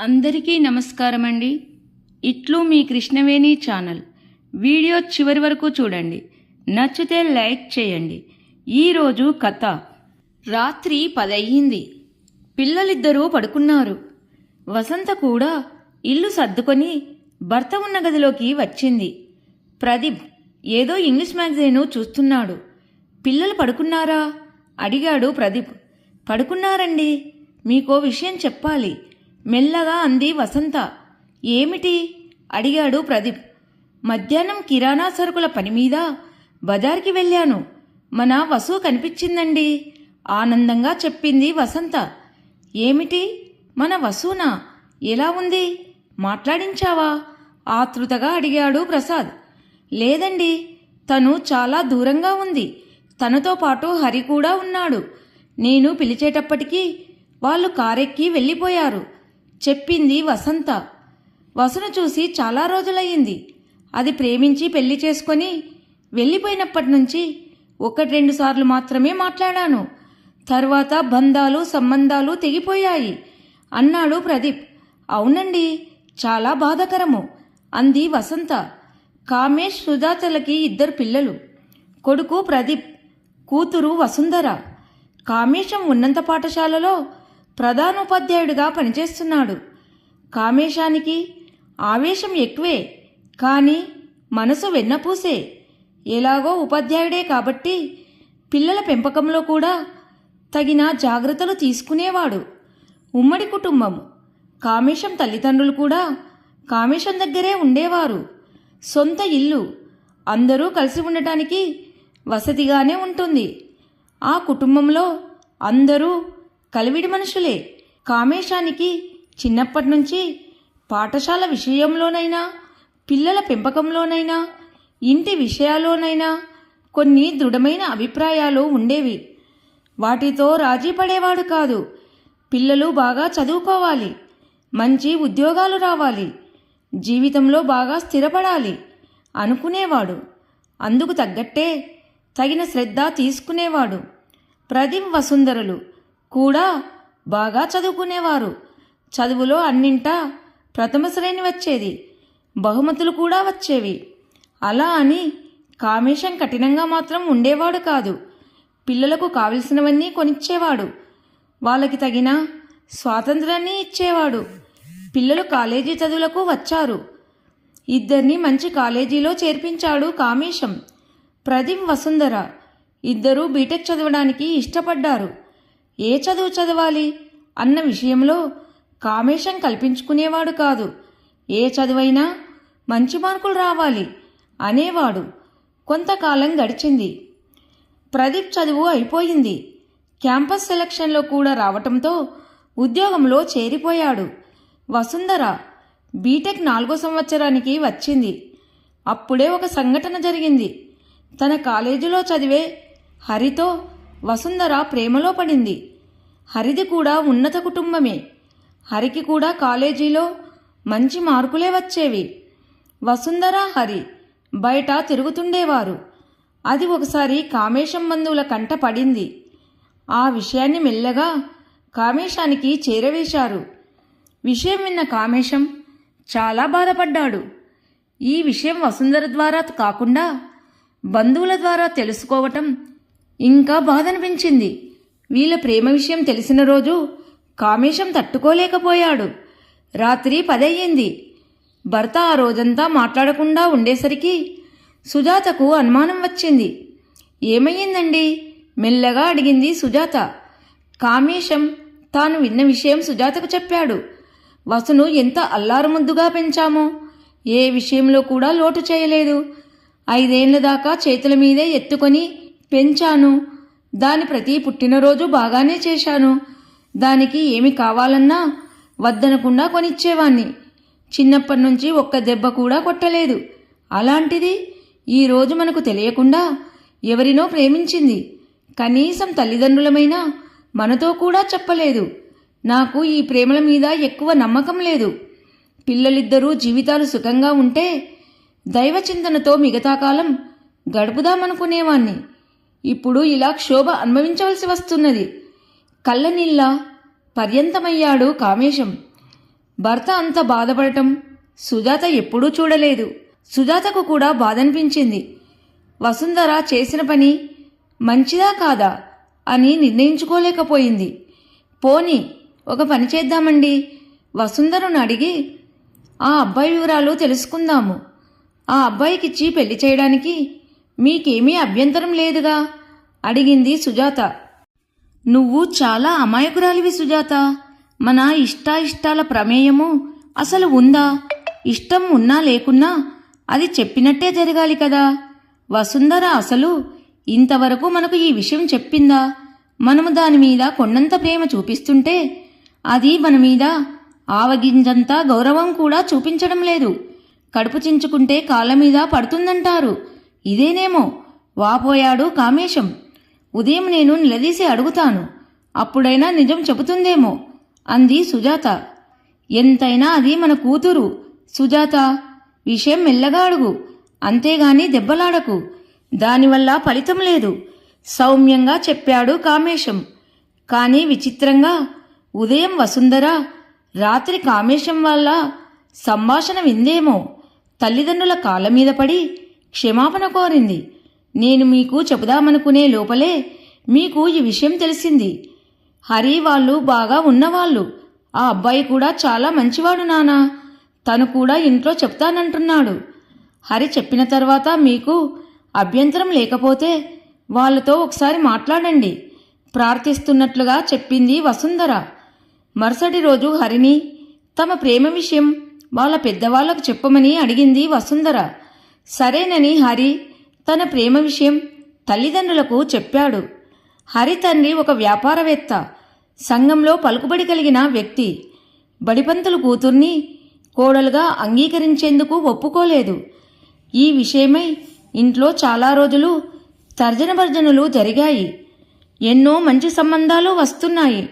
అందరికీ నమస్కారం అండి ఇట్లు మీ కృష్ణవేణి ఛానల్. వీడియో చివరి వరకు చూడండి. నచ్చితే లైక్ చేయండి. ఈరోజు కథ. రాత్రి పదయ్యింది. పిల్లలిద్దరూ పడుకున్నారు. వసంత కూడా ఇల్లు సర్దుకొని భర్త ఉన్న గదిలోకి వచ్చింది. ప్రదీప్ ఏదో ఇంగ్లీష్ మ్యాగజైన్ చూస్తున్నాడు. పిల్లలు పడుకున్నారా? అడిగాడు ప్రదీప్. పడుకున్నారండి. మీకో విషయం చెప్పాలి. మెల్లగా అంది వసంత. ఏమిటి? అడిగాడు ప్రదీప్. మధ్యాహ్నం కిరాణా సరుకుల పని మీద బజార్కి వెళ్ళాను. మన వసు కనిపించిందండి. ఆనందంగా చెప్పింది వసంత. ఏమిటి? మన వసూనా? ఎలా ఉంది? మాట్లాడించావా? ఆతృతగా అడిగాడు ప్రసాద్. లేదండి తను చాలా దూరంగా ఉంది. తనతో పాటు హరి కూడా ఉన్నాడు. నేను పిలిచేటప్పటికీ వాళ్ళు కారెక్కి వెళ్ళిపోయారు. చెప్పింది వసంత. వసును చూసి చాలా రోజులయ్యింది. అది ప్రేమించి పెళ్ళి చేసుకొని వెళ్ళిపోయినప్పటి నుంచి ఒకటి రెండు సార్లు మాత్రమే మాట్లాడాను. తర్వాత బంధాలు సంబంధాలు తెగిపోయాయి. అన్నాడు ప్రదీప్. అవునండి చాలా బాధకరము అంది వసంత. కామేష్ సుజాతలకి ఇద్దరు పిల్లలు. కొడుకు ప్రదీప్ కూతురు వసుంధర. కామేశం ఉన్నంత పాఠశాలలో ప్రధానోపాధ్యాయుడిగా పనిచేస్తున్నాడు. కామేశానికి ఆవేశం ఎక్కువే కానీ మనసు వెన్నపూసే. ఎలాగో ఉపాధ్యాయుడే కాబట్టి పిల్లల పెంపకంలో కూడా తగిన జాగ్రత్తలు తీసుకునేవాడు. ఉమ్మడి కుటుంబం కామేశం తల్లిదండ్రులు కూడా కామేశం దగ్గరే ఉండేవారు. సొంత ఇల్లు అందరూ కలిసి ఉండటానికి వసతిగానే ఉంటుంది. ఆ కుటుంబంలో అందరూ కలివిడి మనుషులే. కామేశానికి చిన్నప్పటి నుంచి పాఠశాల విషయంలోనైనా పిల్లల పెంపకంలోనైనా ఇంటి విషయాల్లోనైనా కొన్ని దృఢమైన అభిప్రాయాలు ఉండేవి. వాటితో రాజీ పడేవాడు కాదు. పిల్లలు బాగా చదువుకోవాలి. మంచి ఉద్యోగాలు రావాలి. జీవితంలో బాగా స్థిరపడాలి అనుకునేవాడు. అందుకు తగ్గట్టే తగిన శ్రద్ధ తీసుకునేవాడు. ప్రదీప్ వసుంధరలు కూడా బాగా చదువుకునేవారు. చదువులో అన్నింటా ప్రథమ శ్రేణి వచ్చేది. బహుమతులు కూడా వచ్చేవి. అలా అని కామేశం కఠినంగా మాత్రం ఉండేవాడు కాదు. పిల్లలకు కావలసినవన్నీ కొనిచ్చేవాడు. వాళ్ళకి తగిన స్వాతంత్రాన్ని ఇచ్చేవాడు. పిల్లలు కాలేజీ చదువులకు వచ్చారు. ఇద్దరిని మంచి కాలేజీలో చేర్పించాడు కామేశం. ప్రదీప్ వసుంధర. ఇద్దరూ బీటెక్ చదవడానికి ఇష్టపడ్డారు. ఏ చదువు చదవాలి? అన్న విషయంలో కామేశం కల్పించుకునేవాడు కాదు. ఏ చదువైనా మంచి మార్కులు రావాలి అనేవాడు కొంతకాలం గడిచింది. ప్రదీప్ చదువు అయిపోయింది. క్యాంపస్ సెలక్షన్లో కూడా రావటంతో ఉద్యోగంలో చేరిపోయాడు. వసుంధర బీటెక్ నాలుగో సంవత్సరానికి వచ్చింది. అప్పుడే ఒక సంఘటన జరిగింది. తన కాలేజీలో చదివే హరితో వసుంధర ప్రేమలో పడింది. హరిది కూడా ఉన్నత కుటుంబమే. హరికి కూడా కాలేజీలో మంచి మార్కులే వచ్చేవి. వసుంధర హరి బయట తిరుగుతుండేవారు. అది ఒకసారి కామేశం బంధువుల కంట పడింది. ఆ విషయాన్ని మెల్లగా కామేశానికి చేరవేశారు. విషయం విన్న కామేశం చాలా బాధపడ్డాడు. ఈ విషయం వసుంధర ద్వారా కాకుండా బంధువుల ద్వారా తెలుసుకోవటం ఇంకా బాధ అనిపించింది వీళ్ళ ప్రేమ విషయం తెలిసిన రోజు కామేశం తట్టుకోలేకపోయాడు. రాత్రి పదయ్యింది. భర్త ఆ రోజంతా మాట్లాడకుండా ఉండేసరికి సుజాతకు అనుమానం వచ్చింది. ఏమయ్యిందండి? మెల్లగా అడిగింది సుజాత. కామేశం తాను విన్న విషయం సుజాతకు చెప్పాడు. వసును ఎంత అల్లారుముద్దుగా పెంచామో? ఏ విషయంలో కూడా లోటు చేయలేదు. ఐదేళ్ళ దాకా చేతుల మీదే ఎత్తుకొని పెంచాను. దాని ప్రతి పుట్టినరోజు బాగానే చేశాను. దానికి ఏమి కావాలన్నా వద్దనకుండా కొనిచ్చేవాణ్ణి. చిన్నప్పటి నుంచి ఒక్క దెబ్బ కూడా కొట్టలేదు. అలాంటిది ఈరోజు మనకు తెలియకుండా ఎవరినో ప్రేమించింది. కనీసం తల్లిదండ్రులమైనా మనతో కూడా చెప్పలేదు. నాకు ఈ ప్రేమల మీద ఎక్కువ నమ్మకం లేదు. పిల్లలిద్దరూ జీవితాలు సుఖంగా ఉంటే దైవచింతనతో మిగతా కాలం గడుపుదామనుకునేవాణ్ణి. ఇప్పుడు ఇలా క్షోభ అనుభవించవలసి వస్తున్నది. కళ్ళనీళ్ళ పర్యంతమయ్యాడు కామేశం. భర్త అంత బాధపడటం సుజాత ఎప్పుడూ చూడలేదు. సుజాతకు కూడా బాధనిపించింది. వసుంధర చేసిన పని మంచిదా కాదా అని నిర్ణయించుకోలేకపోయింది. పోని ఒక పని చేద్దామండి? వసుంధరను అడిగి ఆ అబ్బాయి వివరాలు తెలుసుకుందాము. ఆ అబ్బాయికిచ్చి పెళ్ళి చేయడానికి మీకేమీ అభ్యంతరం లేదుగా? అడిగింది సుజాత. నువ్వు చాలా అమాయకురాలివి సుజాత. మన ఇష్టాయిష్టాల ప్రమేయము అసలు ఉందా? ఇష్టం ఉన్నా లేకున్నా అది చెప్పినట్టే జరగాలి కదా. వసుంధర అసలు ఇంతవరకు మనకు ఈ విషయం చెప్పిందా? మనము దాని మీద కొండంత ప్రేమ చూపిస్తుంటే అది మన మీద ఆవగింజంతా గౌరవం కూడా చూపించడం లేదు. కడుపు చించుకుంటే కాళ్ళ మీద పడుతుందంటారు. ఇదేనేమో? వాపోయాడు కామేశం. ఉదయం నేను నిలదీసి అడుగుతాను. అప్పుడైనా నిజం చెబుతుందేమో? అంది సుజాత. ఎంతైనా అది మన కూతురు. సుజాత విషయం మెల్లగా అడుగు. అంతేగాని దెబ్బలాడకు. దానివల్ల ఫలితం లేదు. సౌమ్యంగా చెప్పాడు కామేశం. కానీ విచిత్రంగా. ఉదయం వసుంధర రాత్రి కామేశం వల్ల సంభాషణ విందేమో? తల్లిదండ్రుల కాళ్ళ మీద పడి క్షమాపణ కోరింది. నేను మీకు చెబుదామనుకునే లోపలే మీకు ఈ విషయం తెలిసింది. హరి వాళ్ళు బాగా ఉన్నవాళ్ళు. ఆ అబ్బాయి కూడా చాలా మంచివాడు నానా. తను కూడా ఇంట్లో చెప్తానంటున్నాడు. హరి చెప్పిన తర్వాత మీకు అభ్యంతరం లేకపోతే వాళ్ళతో ఒకసారి మాట్లాడండి. ప్రార్థిస్తున్నట్లుగా చెప్పింది వసుంధర. మరుసటి రోజు హరిని తమ ప్రేమ విషయం వాళ్ళ పెద్దవాళ్ళకు చెప్పమని అడిగింది వసుంధర. సరేనని హరి తన ప్రేమ విషయం తల్లిదండ్రులకు చెప్పాడు. హరి తండ్రి ఒక వ్యాపారవేత్త సంఘంలో పలుకుబడి కలిగిన వ్యక్తి. బడిపంతులు కూతుర్ని కోడలుగా అంగీకరించేందుకు ఒప్పుకోలేదు. ఈ విషయమై ఇంట్లో చాలా రోజులు తర్జనభర్జనలు జరిగాయి. ఎన్నో మంచి సంబంధాలు వస్తున్నాయి.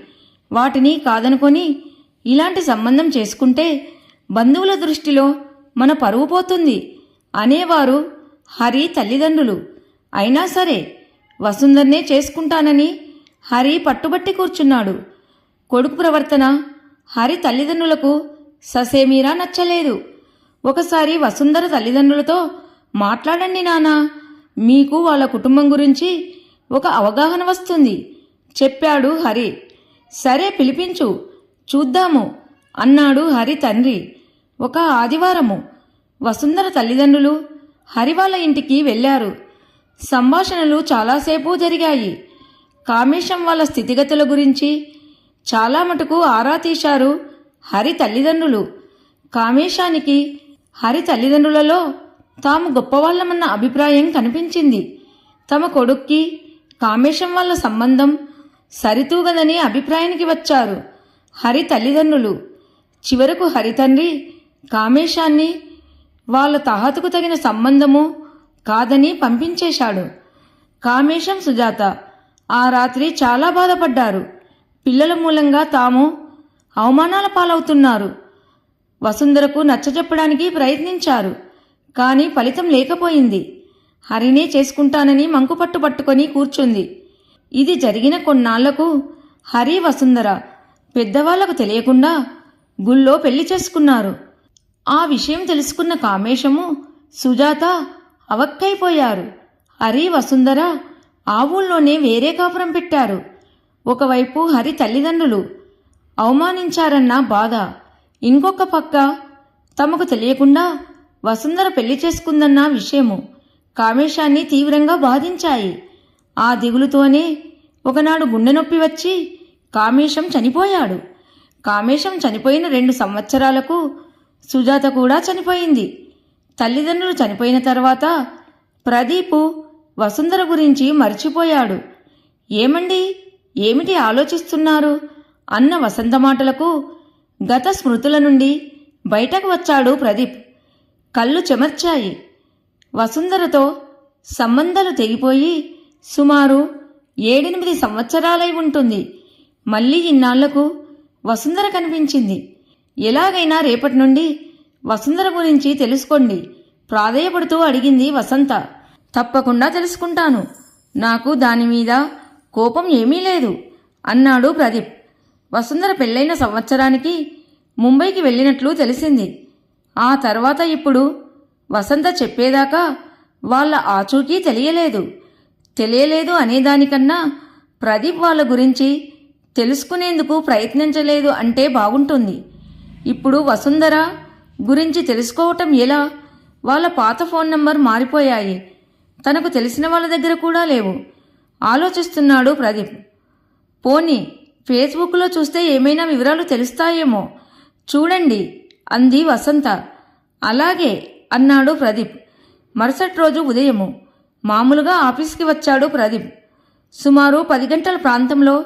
వాటిని కాదనుకొని ఇలాంటి సంబంధం చేసుకుంటే బంధువుల దృష్టిలో మన పరువు పోతుంది. అనేవారు హరి తల్లిదండ్రులు. అయినా సరే వసుంధర్నే చేసుకుంటానని హరి పట్టుబట్టి కూర్చున్నాడు. కొడుకు ప్రవర్తన హరి తల్లిదండ్రులకు ససేమీరా నచ్చలేదు. ఒకసారి వసుంధర తల్లిదండ్రులతో మాట్లాడండి నానా మీకు వాళ్ళ కుటుంబం గురించి ఒక అవగాహన వస్తుంది చెప్పాడు హరి. సరే పిలిపించు చూద్దాము అన్నాడు హరి తండ్రి. ఒక ఆదివారము వసుంధర తల్లిదండ్రులు హరి వాళ్ళ ఇంటికి వెళ్ళారు. సంభాషణలు చాలాసేపు జరిగాయి. కామేశం వాళ్ళ స్థితిగతుల గురించి చాలా మటుకు ఆరా తీశారు హరి తల్లిదండ్రులు. కామేశానికి హరి తల్లిదండ్రులలో తాము గొప్పవాళ్ళమన్న అభిప్రాయం కనిపించింది. తమ కొడుక్కి కామేశం వాళ్ళ సంబంధం సరితూగదని అభిప్రాయానికి వచ్చారు హరి తల్లిదండ్రులు. చివరకు హరితండ్రి కామేశాన్ని వాళ్ళ తహతుకు తగిన సంబంధము కాదని పంపించేశాడు. కామేశం సుజాత ఆ రాత్రి చాలా బాధపడ్డారు. పిల్లల మూలంగా తాము అవమానాల పాలవుతున్నారు. వసుంధరకు నచ్చజెప్పడానికి ప్రయత్నించారు కానీ ఫలితం లేకపోయింది. హరినే చేసుకుంటానని మంకుపట్టు పట్టుకొని కూర్చుంది. ఇది జరిగిన కొన్నాళ్ళకు హరి వసుంధర పెద్దవాళ్ళకు తెలియకుండా గుళ్ళో పెళ్ళి చేసుకున్నారు. ఆ విషయం తెలుసుకున్న కామేశము సుజాత అవక్కైపోయారు. హరి వసుంధర ఆ ఊళ్ళోనే వేరే కాపురం పెట్టారు. ఒకవైపు హరి తల్లిదండ్రులు అవమానించారన్న బాధ ఇంకొక పక్క తమకు తెలియకుండా వసుంధర పెళ్ళి చేసుకుందన్న విషయము కామేశాన్ని తీవ్రంగా బాధించాయి. ఆ దిగులుతోనే ఒకనాడు గుండె నొప్పి వచ్చి కామేశం చనిపోయాడు. కామేశం చనిపోయిన రెండు సంవత్సరాలకు సుజాత కూడా చనిపోయింది. తల్లిదండ్రులు చనిపోయిన తర్వాత ప్రదీపు వసుంధర గురించి మర్చిపోయాడు. ఏమండి? ఏమిటి ఆలోచిస్తున్నారు? అన్న వసంత మాటలకు గత స్మృతుల నుండి బయటకు వచ్చాడు ప్రదీప్. కళ్ళు చెమర్చాయి. వసుంధరతో సంబంధాలు తెగిపోయి సుమారు ఏడెనిమిది సంవత్సరాలై ఉంటుంది. మళ్ళీ ఇన్నాళ్ళకు వసుంధర కనిపించింది. ఎలాగైనా రేపటి నుండి వసుంధర గురించి తెలుసుకోండి. ప్రాధేయపడుతూ అడిగింది వసంత. తప్పకుండా తెలుసుకుంటాను. నాకు దాని మీద కోపం ఏమీ లేదు అన్నాడు ప్రదీప్. వసుంధర పెళ్ళైన సంవత్సరానికి ముంబైకి వెళ్ళినట్లు తెలిసింది. ఆ తర్వాత ఇప్పుడు వసంత చెప్పేదాకా వాళ్ళ ఆచూకీ తెలియలేదు. తెలియలేదు అనేదానికన్నా ప్రదీప్ వాళ్ళ గురించి తెలుసుకునేందుకు ప్రయత్నించలేదు అంటే బాగుంటుంది. ఇప్పుడు వసుంధర గురించి తెలుసుకోవటం ఎలా? వాళ్ళ పాత ఫోన్ నంబర్ మారిపోయాయి. తనకు తెలిసిన వాళ్ళ దగ్గర కూడా లేవు. ఆలోచిస్తున్నాడు ప్రదీప్. పోనీ ఫేస్బుక్లో చూస్తే ఏమైనా వివరాలు తెలుస్తాయేమో? చూడండి అంది వసంత. అలాగే అన్నాడు ప్రదీప్. మరుసటి రోజు ఉదయము మామూలుగా ఆఫీస్కి వచ్చాడు ప్రదీప్. సుమారు పది గంటల ప్రాంతంలో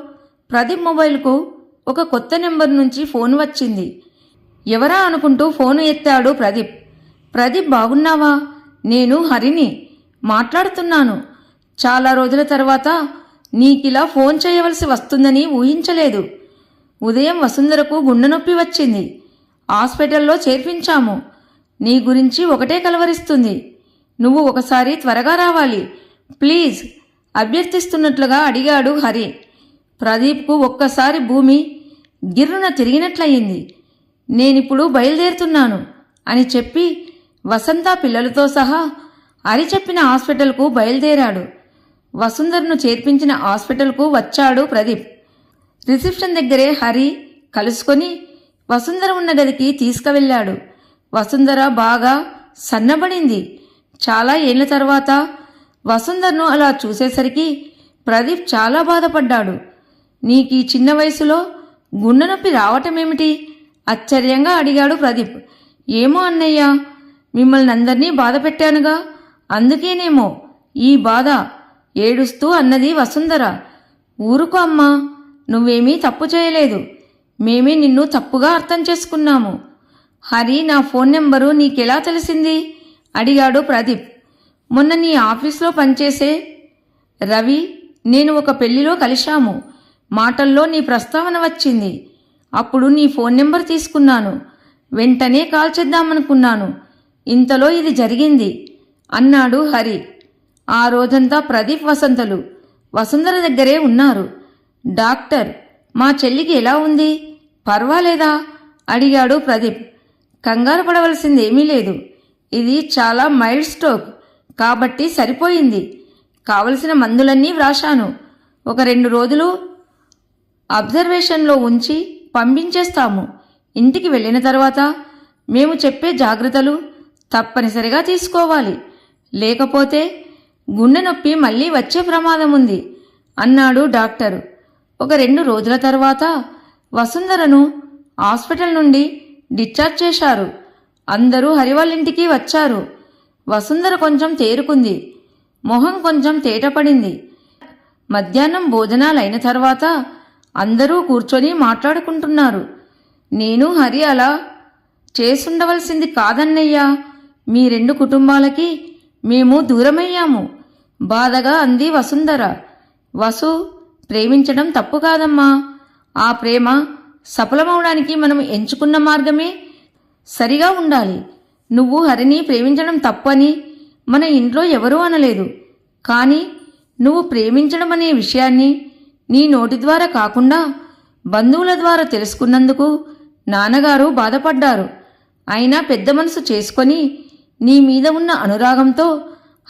ప్రదీప్ మొబైల్కు ఒక కొత్త నెంబర్ నుంచి ఫోన్ వచ్చింది. ఎవరా అనుకుంటూ ఫోను ఎత్తాడు ప్రదీప్. ప్రదీప్ బాగున్నావా? నేను హరిని మాట్లాడుతున్నాను. చాలా రోజుల తర్వాత నీకిలా ఫోన్ చేయవలసి వస్తుందని ఊహించలేదు. ఉదయం వసుంధరకు గుండె నొప్పి వచ్చింది. హాస్పిటల్లో చేర్పించాము. నీ గురించి ఒకటే కలవరిస్తుంది. నువ్వు ఒకసారి త్వరగా రావాలి. ప్లీజ్ అభ్యర్థిస్తున్నట్లుగా అడిగాడు హరి. ప్రదీప్కు ఒక్కసారి భూమి గిర్రున తిరిగినట్లయింది. నేనిప్పుడు బయలుదేరుతున్నాను అని చెప్పి వసంత పిల్లలతో సహా హరి చెప్పిన హాస్పిటల్కు బయలుదేరాడు. వసుంధర్ను చేర్పించిన హాస్పిటల్కు వచ్చాడు ప్రదీప్. రిసెప్షన్ దగ్గరే హరి కలుసుకొని వసుంధర ఉన్న గదికి తీసుకువెళ్ళాడు. వసుంధర బాగా సన్నబడింది. చాలా ఏళ్ళ తర్వాత వసుంధరను అలా చూసేసరికి ప్రదీప్ చాలా బాధపడ్డాడు. నీకు ఈ చిన్న వయసులో గుండె నొప్పి రావటమేమిటి? ఆశ్చర్యంగా అడిగాడు ప్రదీప్. ఏమో అన్నయ్య మిమ్మల్ని అందరినీ బాధ పెట్టానుగా. అందుకేనేమో ఈ బాధ ఏడుస్తూ అన్నది వసుంధర. ఊరుకో అమ్మా నువ్వేమీ తప్పు చేయలేదు. మేమే నిన్ను తప్పుగా అర్థం చేసుకున్నాము. హరి నా ఫోన్ నెంబరు నీకెలా తెలిసింది? అడిగాడు ప్రదీప్. మొన్న నీ ఆఫీస్లో పనిచేసే రవి నేను ఒక పెళ్ళిలో కలిశాము. మాటల్లో నీ ప్రస్తావన వచ్చింది. అప్పుడు నీ ఫోన్ నెంబర్ తీసుకున్నాను. వెంటనే కాల్ చేద్దామనుకున్నాను. ఇంతలో ఇది జరిగింది. అన్నాడు హరి. ఆ రోజంతా ప్రదీప్ వసంతలు. వసుంధర దగ్గరే ఉన్నారు. డాక్టర్ మా చెల్లికి ఎలా ఉంది? పర్వాలేదా? అడిగాడు ప్రదీప్. కంగారు పడవలసిందేమీ లేదు. ఇది చాలా మైల్డ్ స్ట్రోక్. కాబట్టి సరిపోయింది. కావలసిన మందులన్నీ వ్రాశాను. ఒక రెండు రోజులు అబ్జర్వేషన్లో ఉంచి పంపించేస్తాము. ఇంటికి వెళ్ళిన తర్వాత మేము చెప్పే జాగ్రత్తలు తప్పనిసరిగా తీసుకోవాలి. లేకపోతే గుండె నొప్పి మళ్ళీ వచ్చే ప్రమాదం ఉంది అన్నాడు డాక్టరు. ఒక రెండు రోజుల తర్వాత వసుంధరను హాస్పిటల్ నుండి డిశ్చార్జ్ చేశారు. అందరూ హరివాళ్ళింటికి వచ్చారు. వసుంధర కొంచెం తేరుకుంది. మొహం కొంచెం తేటపడింది. మధ్యాహ్నం భోజనాలైన తర్వాత అందరూ కూర్చొని మాట్లాడుకుంటున్నారు. నేను హరి అలా చేసుండవలసింది కాదన్నయ్యా. మీ రెండు కుటుంబాలకి మేము దూరమయ్యాము. బాధగా అంది వసుంధర. వసు ప్రేమించడం తప్పు కాదమ్మా. ఆ ప్రేమ సఫలమవడానికి మనం ఎంచుకున్న మార్గమే సరిగా ఉండాలి. నువ్వు హరిని ప్రేమించడం తప్పని మన ఇంట్లో ఎవరూ అనలేదు. కానీ నువ్వు ప్రేమించడం అనే విషయాన్ని నీ నోటి ద్వారా కాకుండా బంధువుల ద్వారా తెలుసుకున్నందుకు నాన్నగారు బాధపడ్డారు. అయినా పెద్ద మనసు చేసుకొని నీ మీద ఉన్న అనురాగంతో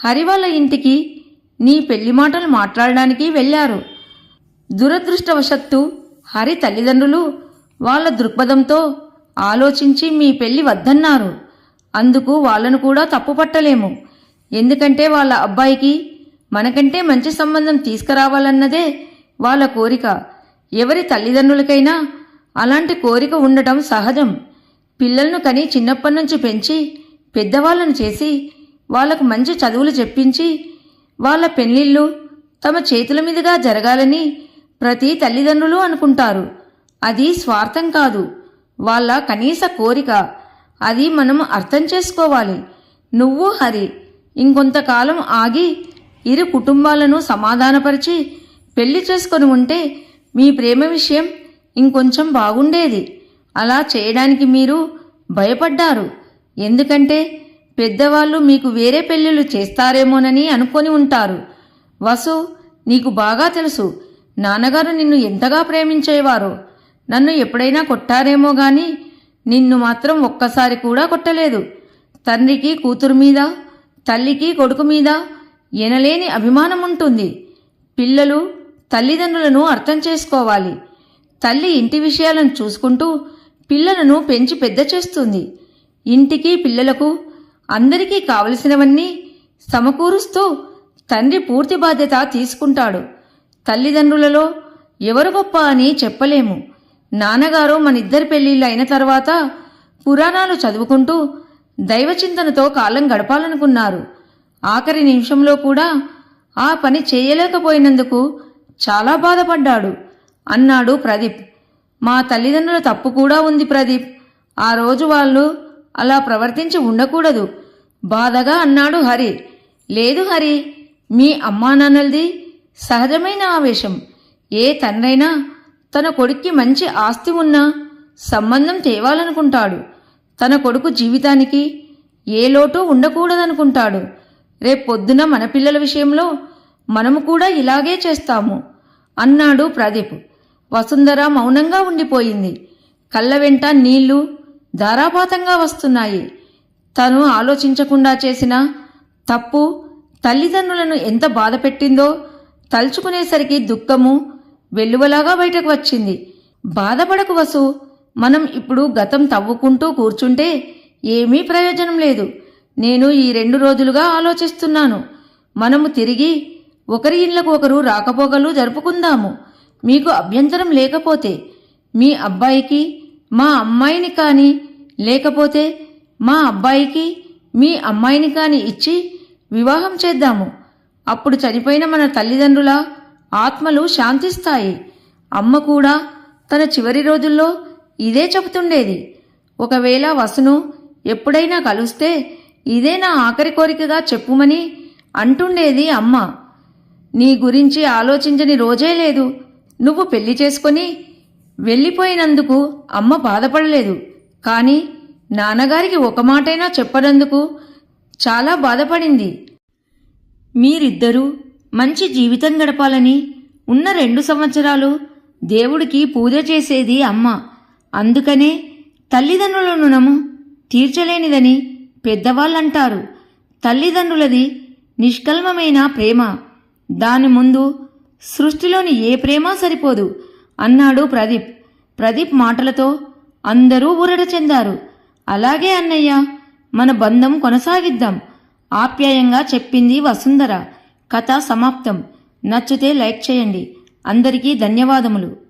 హరి వాళ్ళ ఇంటికి నీ పెళ్ళి మాటలు మాట్లాడడానికి వెళ్ళారు. దురదృష్టవశత్తు హరి తల్లిదండ్రులు వాళ్ళ దృక్పథంతో ఆలోచించి మీ పెళ్ళి వద్దన్నారు. అందుకు వాళ్ళను కూడా తప్పుపట్టలేము ఎందుకంటే వాళ్ళ అబ్బాయికి మనకంటే మంచి సంబంధం తీసుకురావాలన్నదే వాళ్ళ కోరిక. ఎవరి తల్లిదండ్రులకైనా అలాంటి కోరిక ఉండటం సహజం. పిల్లలను కని చిన్నప్పటి నుంచి పెంచి పెద్దవాళ్ళను చేసి వాళ్ళకు మంచి చదువులు చెప్పించి వాళ్ళ పెళ్ళిళ్ళు తమ చేతుల మీదుగా జరగాలని ప్రతి తల్లిదండ్రులు అనుకుంటారు. అది స్వార్థం కాదు. వాళ్ళ కనీస కోరిక. అది మనం అర్థం చేసుకోవాలి. నువ్వు హరి. ఇంకొంతకాలం ఆగి ఇరు కుటుంబాలను సమాధానపరిచి పెళ్ళి చేసుకొని ఉంటే మీ ప్రేమ విషయం ఇంకొంచెం బాగుండేది. అలా చేయడానికి మీరు భయపడ్డారు. ఎందుకంటే పెద్దవాళ్ళు మీకు వేరే పెళ్ళిళ్ళు చేస్తారేమోనని అనుకొని ఉంటారు. వసు నీకు బాగా తెలుసు. నాన్నగారు నిన్ను ఎంతగా ప్రేమించేవారు. నన్ను ఎప్పుడైనా కొట్టారేమో గాని నిన్ను మాత్రం ఒక్కసారి కూడా కొట్టలేదు. తండ్రికి కూతురు మీద తల్లికి కొడుకు మీద ఎనలేని అభిమానం ఉంటుంది పిల్లలు తల్లిదండ్రులను అర్థం చేసుకోవాలి. తల్లి ఇంటి విషయాలను చూసుకుంటూ పిల్లలను పెంచి పెద్ద చేస్తుంది. ఇంటికి పిల్లలకు అందరికీ కావలసినవన్నీ సమకూరుస్తూ తండ్రి పూర్తి బాధ్యత తీసుకుంటాడు. తల్లిదండ్రులలో ఎవరు గొప్ప అని చెప్పలేము. నాన్నగారు మనిద్దరి పెళ్ళిళ్ళు అయిన తర్వాత పురాణాలు చదువుకుంటూ దైవచింతనతో కాలం గడపాలనుకున్నారు. ఆఖరి నిమిషంలో కూడా ఆ పని చేయలేకపోయినందుకు చాలా బాధపడ్డాడు. అన్నాడు ప్రదీప్. మా తల్లిదండ్రుల తప్పు కూడా ఉంది ప్రదీప్. ఆ రోజు వాళ్ళు అలా ప్రవర్తించి ఉండకూడదు. బాధగా అన్నాడు హరి. లేదు హరి మీ అమ్మా నాన్నలది సహజమైన ఆవేశం. ఏ తండ్రైనా తన కొడుక్కి మంచి ఆస్తి ఉన్నా సంబంధం తేవాలనుకుంటాడు. తన కొడుకు జీవితానికి ఏ లోటు ఉండకూడదనుకుంటాడు. రేపొద్దున మన పిల్లల విషయంలో మనము కూడా ఇలాగే చేస్తాము అన్నాడు ప్రదీప్. వసుంధర మౌనంగా ఉండిపోయింది. కళ్ళ వెంట నీళ్ళు ధారాపాతంగా వస్తున్నాయి. తను ఆలోచించకుండా చేసిన తప్పు తల్లిదండ్రులను ఎంత బాధ పెట్టిందో తలుచుకునేసరికి దుఃఖము వెల్లువలాగా బయటకు వచ్చింది. బాధపడకు వసు మనం ఇప్పుడు గతం తవ్వుకుంటూ కూర్చుంటే ఏమీ ప్రయోజనం లేదు. నేను ఈ రెండు రోజులుగా ఆలోచిస్తున్నాను. మనము తిరిగి ఒకరి ఇళ్ళకు ఒకరు రాకపోకలు జరుపుకుందాము. మీకు అభ్యంతరం లేకపోతే మీ అబ్బాయికి మా అమ్మాయిని కానీ లేకపోతే మా అబ్బాయికి మీ అమ్మాయిని కానీ ఇచ్చి వివాహం చేద్దాము. అప్పుడు చనిపోయిన మన తల్లిదండ్రుల ఆత్మలు శాంతిస్తాయి. అమ్మ కూడా తన చివరి రోజుల్లో ఇదే చెబుతుండేది. ఒకవేళ వసును ఎప్పుడైనా కలిస్తే ఇదే నా ఆఖరి కోరికగా చెప్పుమని అంటుండేది అమ్మ. నీ గురించి ఆలోచించని రోజే లేదు. నువ్వు పెళ్ళి చేసుకొని వెళ్ళిపోయినందుకు అమ్మ బాధపడలేదు. కానీ నాన్నగారికి ఒక మాటైనా చెప్పనందుకు చాలా బాధపడింది. మీరిద్దరూ మంచి జీవితం గడపాలని ఉన్న రెండు సంవత్సరాలు దేవుడికి పూజ చేసేది అమ్మ. అందుకనే తల్లిదండ్రుల రుణము తీర్చలేనిదని పెద్దవాళ్ళంటారు. తల్లిదండ్రులది నిష్కల్మమైన ప్రేమ. దాని ముందు సృష్టిలోని ఏ ప్రేమ సరిపోదు అన్నాడు ప్రదీప్. ప్రదీప్ మాటలతో అందరూ ఊరట చెందారు. అలాగే అన్నయ్య మన బంధం కొనసాగిద్దాం ఆప్యాయంగా చెప్పింది వసుంధర. కథ సమాప్తం. నచ్చితే లైక్ చేయండి. అందరికీ ధన్యవాదములు.